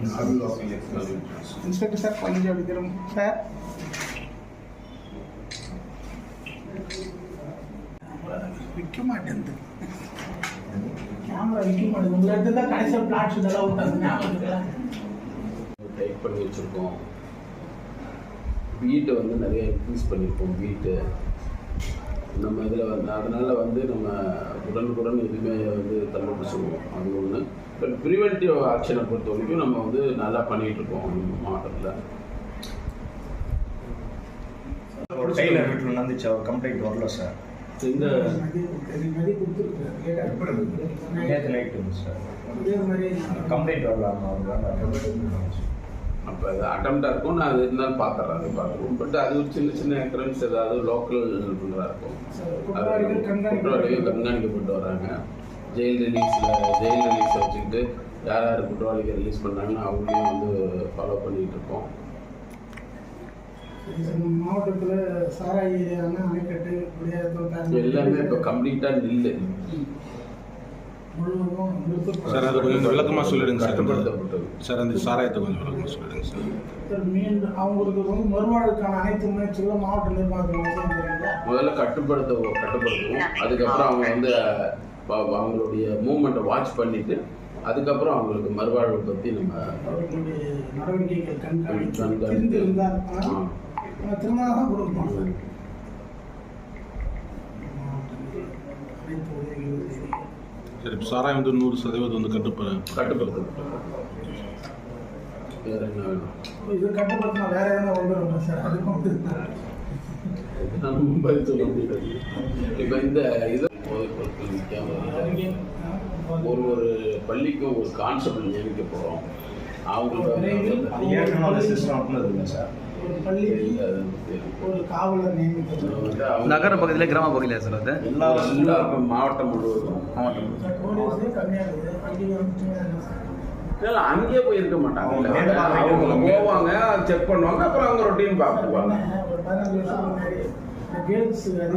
Inspector sir கொஞ்சம் அப்படி திரும்ப சார் விற்க மாட்டேங்குது கேமரா விற்க மாட்டேங்குது உங்களை எடுத்து தான் கடைசியாக பிளாட்ஸ் இதெல்லாம் விட்டாங்க ஞாபகம் இருக்குல்ல? டைப் பண்ணி வச்சுருக்கோம். வீட்டை வந்து நிறைய இன்க்ரீஸ் பண்ணியிருக்கோம் வீட்டு. நம்ம இதில் வந்து அதனால் வந்து நம்ம உடனுக்குடன் எதுவுமே வந்து தள்ளுபடி சொல்லுவோம். அது ஒன்று பட் ப்ரிவென்டிவ் ஆக்ஷனை பொறுத்த வரைக்கும் நம்ம வந்து நல்லா பண்ணிகிட்டு இருக்கோம் மாவட்டத்தில். வீட்டில் நடந்துச்சு அவர் கம்ப்ளைண்ட் வரல சார் இந்த நேற்று நைட்டு சார் கம்ப்ளைண்ட் வரல அப்போ அது அட்டம்ப்டாக இருக்கும் நான் அது இருந்தாலும் பார்த்துறேன் அது பார்த்துருவோம் பட் அது ஒரு சின்ன சின்ன எக்கரன்ஸ் ஏதாவது லோக்கல் இருக்கும். குற்றவாளிகள் கண்காணிக்கப்பட்டு வராங்க. ஜெயில் ரிலீஸில் ஜெயில் ரிலீஸை வச்சுக்கிட்டு யார் யார் குற்றவாளிகள் ரிலீஸ் பண்ணாங்கன்னு அவங்களையும் வந்து ஃபாலோ பண்ணிகிட்டு இருக்கோம். மாவட்டத்தில் சாராய் ஏரியான அணைக்கட்டு குடியாத்தம் எல்லாமே இப்போ கம்ப்ளீட்டாக நில்லு. சார் அது கொஞ்சம் விளக்கமாக சொல்லிடுங்க சார். சார் அந்த சாராயத்தை கொஞ்சம் விளக்கமாக சொல்லிடுங்க சார். சார், மீண்டும் அவங்களுக்கு வந்து மறுவாழ்வுக்கான அனைத்து முயற்சிகளும் மாவட்ட செய்கிறீங்களா முதல்ல கட்டுப்படுத்த கட்டுப்படுத்துவோம். அதுக்கப்புறம் அவங்க வந்து அவங்களுடைய மூமெண்ட்டை வாட்ச் பண்ணிட்டு அதுக்கப்புறம் அவங்களுக்கு மறுவாழ்வு பற்றி நம்ம நடவடிக்கைகள் சார். சாராயம் வந்து நூறு சதவீதம் வந்து கட்டுப்ப கட்டுப்படுத்தப்பட்டது வேற என்ன வேணும்? இது கட்டுப்படுத்தினா வேற எதனா வந்துடும் சார்? அதுக்கு வந்து இதுதான் பதில் சொல்ல முடியாது. இப்போ இந்த இது பொருட்கள். ஒரு ஒரு பள்ளிக்கும் ஒரு கான்ஸ்டபிள் நியமிக்க போகிறோம் நகர பகுதியில் கிராம பகுதியில் சார் அது. மாவட்டம் முழுவதும். மாவட்டம் இல்லை அங்கேயே மாட்டாங்க. அவங்க மேற்பார்வை அவங்க அவங்க போவாங்க செக் பண்ணுவாங்க அப்புறம் அவங்க ரொட்டீன் பார்த்துக்குவாங்க.